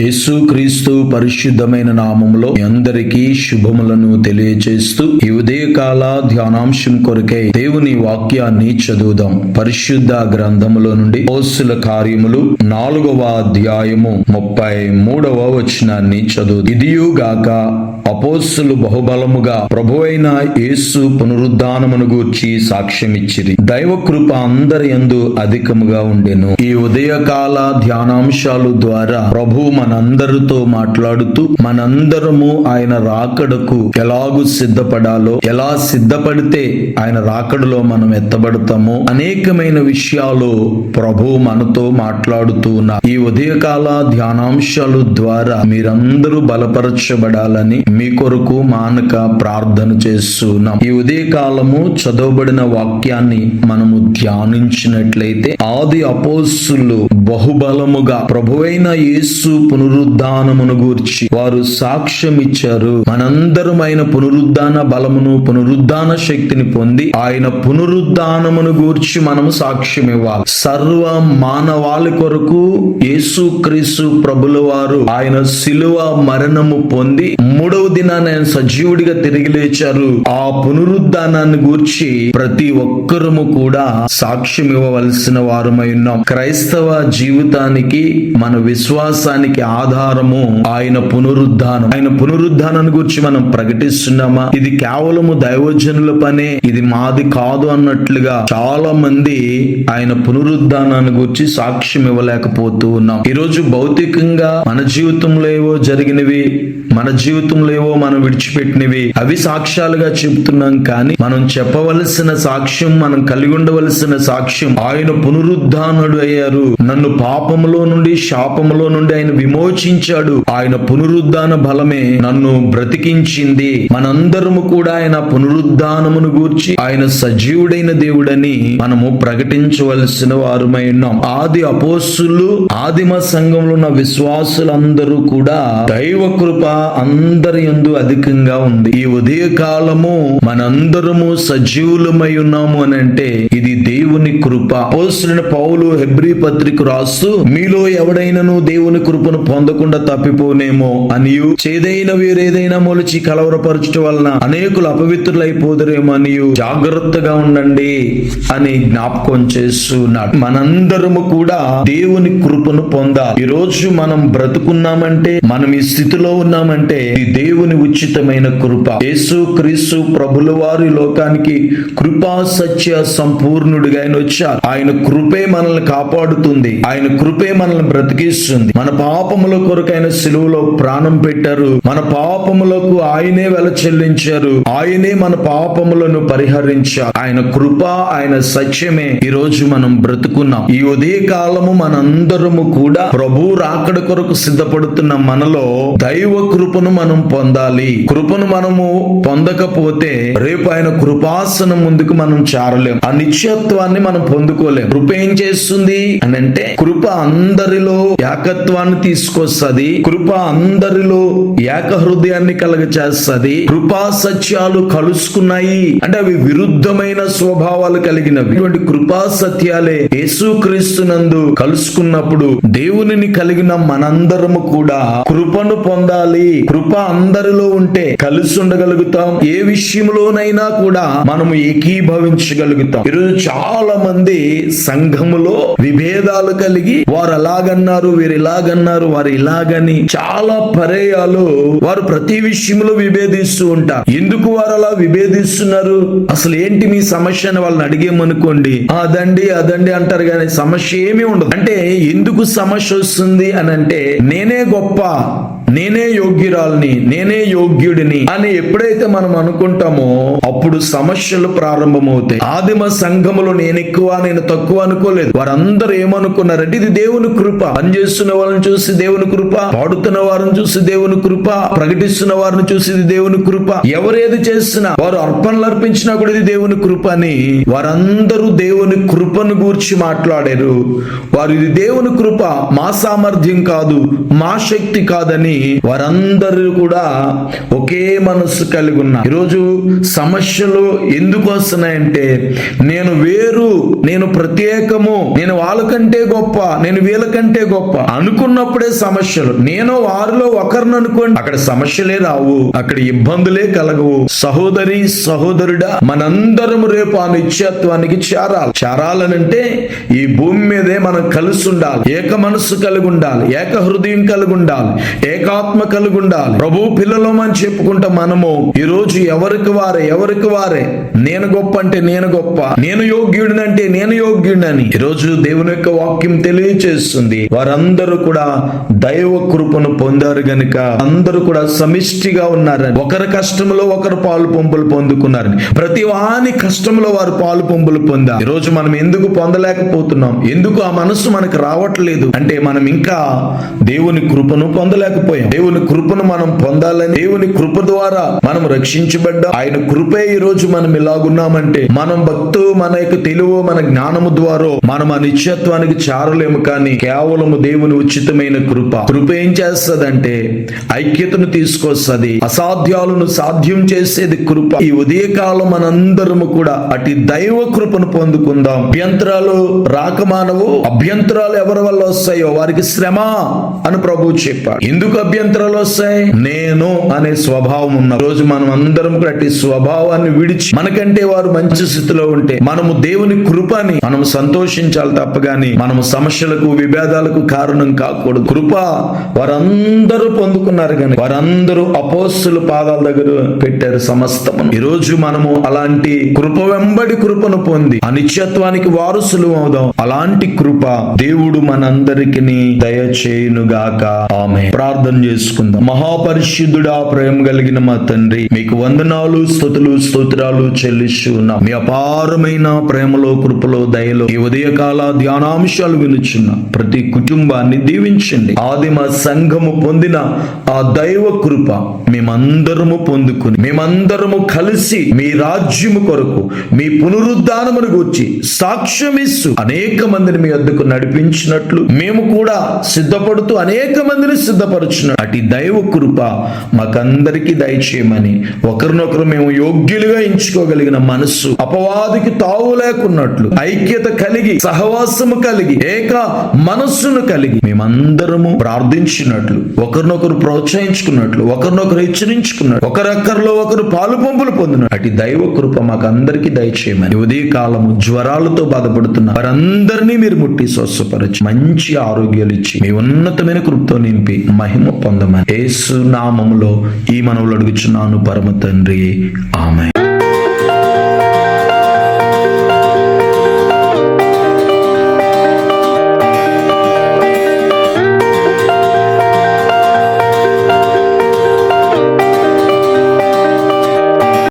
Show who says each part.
Speaker 1: యేసు క్రీస్తు పరిశుద్ధమైన నామములో మీ అందరికీ శుభములను తెలియజేస్తూ ఈ ఉదయకాల ధ్యానాంశం కొరకై దేవుని వాక్యాన్ని చదువుదాం. పరిశుద్ధ గ్రంథములో నుండి పోస్తుల కార్యములు నాలుగవ అధ్యాయము ముప్పై మూడవ వచనాన్ని చదువు. ఇదియుగాక అపోస్సులు బహుబలముగా ప్రభువైన యేసు పునరుద్ధానమును గూర్చి సాక్ష్యమిచ్చిరి. దైవ కృప అందరి ఎందు అధికముగా ఉండెను. ఈ ఉదయకాల ధ్యానాంశాలు ద్వారా ప్రభు మనందరితో మాట్లాడుతూ మనందరము ఆయన రాకడకు ఎలాగు సిద్ధపడాలో ఎలా సిద్ధపడితే ఆయన రాకడలో మనం ఎత్తబడతామో అనేకమైన విషయాలు ప్రభు మనతో మాట్లాడుతూ ఉన్నారు. ఈ ఉదయకాల ధ్యానాంశాలు ద్వారా మీరందరూ బలపరచబడాలని మీ కొరకు మానక ప్రార్థన చేస్తున్నాం ఈ ఉదయకాలము చదవబడిన వాక్యాన్ని మనము ధ్యానించినట్లయితే ఆది అపోస్సులు బహుబలముగా ప్రభువైన యేసు పునరుద్ధానమును గూర్చి వారు సాక్ష్యం ఇచ్చారు ఆయన పునరుద్ధాన బలమును పునరుద్ధాన శక్తిని పొంది ఆయన పునరుద్ధానమును గూర్చి మనము సాక్ష్యం ఇవ్వాలి సర్వ మానవాళి కొరకు యేసు క్రీస్తు ప్రభుల వారు ఆయన శిలువ మరణము పొంది మూడవ దినాన ఆయన సజీవుడిగా తిరిగి లేచారు. ఆ పునరుద్ధానాన్ని గూర్చి ప్రతి ఒక్కరము కూడా సాక్ష్యం ఇవ్వవలసిన వారమై ఉన్నాం. క్రైస్తవ జీవితానికి మన విశ్వాసానికి ఆధారము ఆయన పునరుద్ధానం. ఆయన పునరుద్ధానాన్ని గురించి మనం ప్రకటిస్తున్నామా? ఇది కేవలము దైవజనుల పనే ఇది మాది కాదు అన్నట్లుగా చాలా మంది ఆయన పునరుద్ధానాన్ని గురించి సాక్ష్యం ఇవ్వలేకపోతూ ఉన్నాం. ఈరోజు భౌతికంగా మన జీవితంలో ఏవో జరిగినవి మన జీవితంలో ఏవో మనం విడిచిపెట్టినవి అవి సాక్ష్యాలుగా చెప్తున్నాం కానీ మనం చెప్పవలసిన సాక్ష్యం మనం కలిగి ఉండవలసిన సాక్ష్యం ఆయన పునరుద్ధానుడు అయ్యారు. నన్ను పాపములో నుండి శాపములో నుండి ఆయన విమోచించాడు. ఆయన పునరుద్ధాన బలమే నన్ను బ్రతికించింది. మనందరము కూడా ఆయన పునరుద్ధానమును గూర్చి ఆయన సజీవుడైన దేవుడని మనము ప్రకటించవలసిన వారమై ఉన్నాం. ఆది అపోస్సులు ఆదిమ సంఘంలో ఉన్న విశ్వాసులందరూ కూడా దైవ కృప అందరి ఎందు అధికంగా ఉంది. ఈ ఉదయ కాలము మనందరము సజీవులమై ఉన్నాము అని అంటే ఇది దేవుని కృప. అపోస్తులైన పౌలు హెబ్రి పత్రిక రాస్తూ మీలో ఎవడైనను దేవుని కృపను పొందకుండా తప్పిపోనేమో అనియు. చేదైన వేరేదైనా మొలిచి కలవరపరచట వలన అనేకులు అపవిత్రులైపోదురేమో అనియు. జాగ్రత్తగా ఉండండి అని జ్ఞాపకం చేస్తున్నాడు. మనందరము కూడా దేవుని కృపను పొందాలి. ఈ రోజు మనం బ్రతుకున్నామంటే మనం ఈ స్థితిలో ఉన్నామంటే ఇది దేవుని ఉచితమైన కృప. యేసు క్రీస్తు ప్రభుల వారి లోకానికి కృపా సత్య సంపూర్ణుడిగా ఆయన వచ్చారు ఆయన కృపే మనల్ని కాపాడుతుంది. ఆయన కృపే మనల్ని బ్రతికిస్తుంది. మన పాపముల కొరకు ఆయన సిలువలో ప్రాణం పెట్టారు. మన పాపములకు ఆయనే వెల చెల్లించారు. ఆయనే మన పాపములను పరిహరించారు. ఆయన కృప ఆయన సత్యమే ఈ రోజు మనం బ్రతుకున్నాం. ఈ ఉదయ కాలము మనందరము కూడా ప్రభు రాకడ కొరకు సిద్ధపడుతున్న మనలో దైవ కృపను మనం పొందాలి. కృపను మనము పొందకపోతే రేపు ఆయన కృపాసనం ముందుకు మనం చారలేం. ఆ ఏకత్వాన్ని మనం పొందుకోలేము కృప ఏం చేస్తుంది అని అంటే కృప అందరిలో ఏకత్వాన్ని తీసుకొస్తుంది కృప అందరిలో ఏక హృదయాన్ని కలగ చేస్తుంది కృపా సత్యాలు కలుసుకున్నాయి అంటే అవి విరుద్ధమైన స్వభావాలు కలిగినవి. ఇటువంటి కృపా సత్యాలే యేసుక్రీస్తునందు కలుసుకున్నప్పుడు దేవునిని కలిగిన మనందరము కూడా కృపను పొందాలి కృప అందరిలో ఉంటే కలిసి ఉండగలుగుతాం. ఏ విషయంలోనైనా కూడా మనము ఏకీభవించగలుగుతాం. ఈరోజు చాలా చాలా మంది సంఘములో విభేదాలు కలిగి వారు అలాగన్నారు వీరు ఇలాగన్నారు వారు ఇలాగని చాలా పర్యాలు వారు ప్రతి విషయంలో విభేదిస్తూ ఉంటారు. ఎందుకు వారు అలా విభేదిస్తున్నారు? అసలు ఏంటి మీ సమస్య అని వాళ్ళని అడిగేమనుకోండి. అదండి అదండి అంటారు కానీ సమస్య ఏమీ ఉండదు. అంటే ఎందుకు సమస్య వస్తుంది అని అంటే నేనే గొప్ప. నేనే యోగ్యురాల్ని నేనే యోగ్యుడిని అని ఎప్పుడైతే మనం అనుకుంటామో అప్పుడు సమస్యలు ప్రారంభమవుతాయి. ఆదిమ సంఘములో నేను ఎక్కువ నేను తక్కువ అనుకోలేదు. వారందరూ ఏమనుకున్నారంటే ఇది దేవుని కృప. పనిచేస్తున్న వాళ్ళని చూసి దేవుని కృప. పాడుతున్న వారిని చూసి దేవుని కృప. ప్రకటిస్తున్న వారిని చూసి ఇది దేవుని కృప. ఎవరేది చేసినా వారు అర్పణలు అర్పించినా కూడా ఇది దేవుని కృప అని వారందరూ దేవుని కృపను గూర్చి మాట్లాడారు. వారు ఇది దేవుని కృప. మా సామర్థ్యం కాదు మా శక్తి కాదని వారందరూ కూడా ఒకే మనస్సు కలిగి ఉన్నారు ఈరోజు సమస్యలు ఎందుకు వస్తున్నాయంటే నేను వేరు నేను ప్రత్యేకము నేను వాళ్ళకంటే గొప్ప నేను వీళ్ళకంటే గొప్ప అనుకున్నప్పుడే సమస్యలు. నేను వారిలో ఒకరిని అనుకోండి అక్కడ సమస్యలే రావు అక్కడ ఇబ్బందులే కలగవు. సహోదరి సహోదరుడా మనందరం రేపు ఆ నిత్యత్వానికి చేరాలి. చేరాలనంటే ఈ భూమి మీదే మనం కలిసి ఉండాలి. ఏక మనస్సు కలిగి ఉండాలి. ఏక హృదయం కలిగి ఉండాలి. ఏకాత్మ కలిగి ఉండాలి ప్రభు పిల్లలమని చెప్పుకుంటే మనము ఈ రోజు ఎవరికి వారే ఎవరికి వారే? నేను గొప్ప అంటే నేను గొప్ప. నేను యోగ్యుడిని అంటే నేను యోగ్యుడినని. ఈరోజు రోజు దేవుని యొక్క వాక్యం తెలియచేస్తుంది. వారందరూ కూడా దైవ కృపను పొందారు గనుక అందరూ కూడా సమిష్టిగా ఉన్నారని. ఒకరి కష్టంలో ఒకరు పాలు పొంపులు పొందుకున్నారని. ప్రతి వాని కష్టంలో వారు పాలు పొంపులు పొందారు. ఈరోజు రోజు మనం ఎందుకు పొందలేకపోతున్నాం? ఎందుకు ఆ మనస్సు మనకు రావట్లేదు? అంటే మనం ఇంకా దేవుని కృపను పొందలేకపోయాం. దేవుని కృపను మనం పొందాలని దేవుని కృప ద్వారా మనం రక్షించబడ్డాం. ఆయన కృపే ఈ రోజు మనం ఇలాగున్నామంటే మనం భక్తు మన యొక్క తెలివు మన జ్ఞానము ద్వారా మనం ఆ నిత్యత్వానికి చారలేము కానీ కేవలము దేవుని ఉచితమైన కృప. కృప ఏం చేస్తదంటే ఐక్యతను తీసుకొస్తది అసాధ్యాలను సాధ్యం చేసేది కృప. ఈ ఉదయకాలం మనందరము కూడా అటు దైవ కృపను పొందుకుందాం. అభ్యంతరాలు రాకమానవు అభ్యంతరాలు ఎవరి వల్ల వస్తాయో వారికి శ్రమ అని ప్రభు చెప్పాడు. ఎందుకు అభ్యంతరాలు వస్తాయి నేను అనే స్వభావం ఉన్న రోజు మనం అందరం కూడా అట్టి స్వభావాన్ని విడిచి మనకంటే వారు మంచి స్థితిలో ఉంటే మనము దేవుని కృపని మనం సంతోషించాలి తప్ప గాని మనము సమస్యలకు విభేదాలకు కారణం కాకూడదు. కృప వారందరూ పొందుకున్నారు కానీ వారందరూ అపోస్తుల పాదాల దగ్గర పెట్టారు సమస్తమును. ఈ రోజు మనము అలాంటి కృప వెంబడి కృపను పొంది అనిత్యత్వానికి వారసులు అవుదాం. అలాంటి కృప దేవుడు మనందరికి దయచేయునుగాక ఆమె ప్రార్థన చేసుకుందాం. మహాపరిశుద్ధుడా ప్రేమ కలిగిన మా తండ్రి మీకు వందనాలు స్థుతులు స్తోత్రాలు చెల్లిస్తూ ఉన్నాం. మీ అపారమైన ప్రేమలో కృపలో దయలో ఈ ఉదయకాల ధ్యానాంశాలు వినుచున్న. ప్రతి కుటుంబాన్ని దీవించండి. ఆదిమ సంఘము పొందిన ఆ దైవ కృప మేమందరము పొందుకుని మేమందరము కలిసి మీ రాజ్యము కొరకు మీ పునరుద్ధానమును గురించి సాక్ష్యమిస్తూ అనేక మందిని మీ వద్దకు నడిపించినట్లు మేము కూడా సిద్ధపడుతూ అనేక మందిని సిద్ధపరచున్న అటు దైవ కృప మాకందరికీ దయచేయమని ఒకరినొకరు మేము యోగ్యులుగా ఎంచుకోగలిగిన మనస్సు అపవాదికి తావు లేకున్నట్లు ఐక్యత కలిగి సహవాసము కలిగి ఏక మనస్సును కలిగి మేమందరము ప్రార్థించినట్లు ఒకరినొకరు ప్రోత్సహించుకున్నట్లు ఒకరినొకరు హెచ్చరించుకున్నట్లు ఒకరొకరిలో ఒకరు పాలు పంపులు పొందిన అటు దైవ కృప మాకు అందరికీ దయచేయమని ఉదయ కాలము జ్వరాలతో బాధపడుతున్న వారందరినీ మీరు ముట్టి స్వస్థపరచి మంచి ఆరోగ్యాలు ఇచ్చి మీ ఉన్నతమైన కృపతో నింపి మహిమ పొందమని. ఏసు నామములో ఈ మనవులు అడుగుచున్నాను పరమ తండ్రి ఆమె